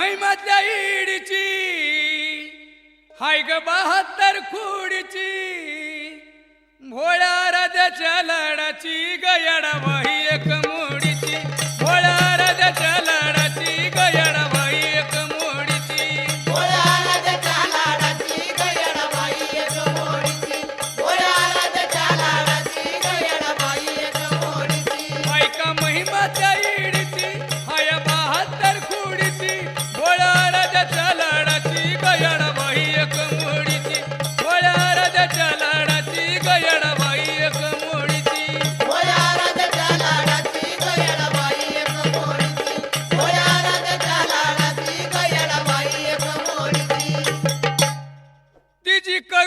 महिमातल्या ईडची हाय ग बहात्तर खुडीची. भोळ्या राजाच्या लाडाची गयाडा बाई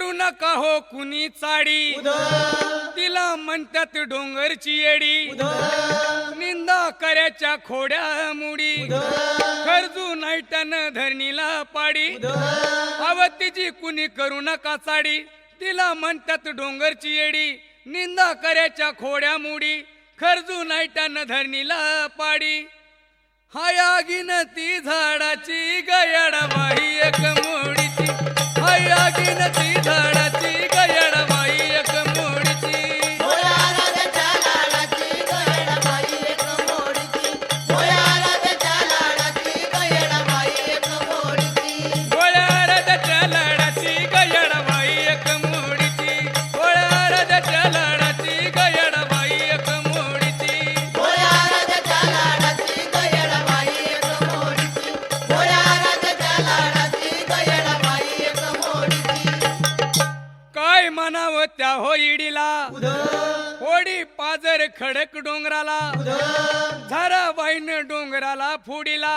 करू नका हो कुणी चाडी. तिला म्हणतात डोंगरची येडी. निंदा करायच्या खोड्या मुडी. खरजू नाईटन धरणीला पाडी. आवतीची कुणी करू नका चाडी. तिला म्हणतात डोंगरची येडी. निंदा करायच्या खोड्या मुडी. खरजू नाईटन धरणीला पाडी. हायागीन ती झाडाची गयाडा बाई हो म्हणावं त्या होडी पाजर खडक डोंगराला. झाराबाईन डोंगराला फुडीला.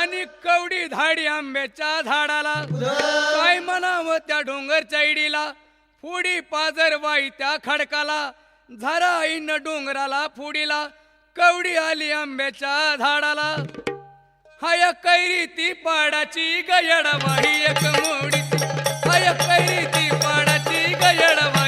आणि कवडी धाडी आंब्याच्या झाडाला. काय म्हणावं त्या डोंगरच्या इडीला फुडी पाजर वाई त्या खडकाला. झारा आईन डोंगराला फुडीला. कवडी आली आंब्याच्या झाडाला. हाय कैरी ती पाडाची गयडा बाई एक मोडी हाय कैरी ती पाडाची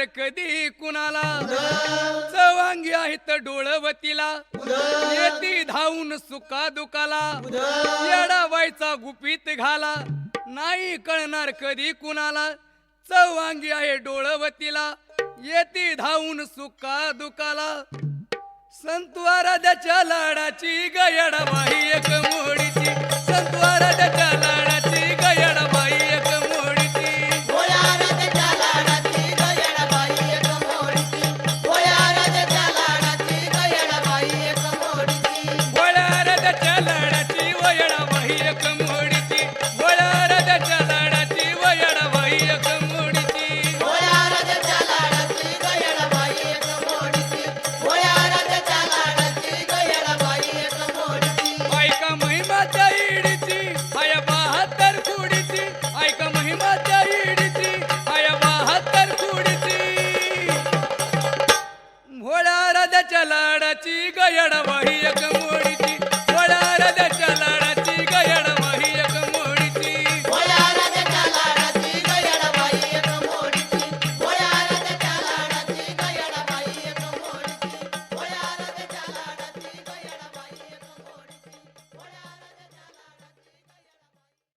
येणार कधी कुणाला? चवांगी आहेत डोळवतीला. येती धावून सुका दुकाला येडाबाईचा गुपित घाला. नाही कळणार कधी कुणाला. चवांगी आहे डोळवतीला. येती धावून सुका दुकाला संतवाराच्या लाडाची गयडा बाई एक मोडीची. संतवाराच्या लाडाची भोळ्या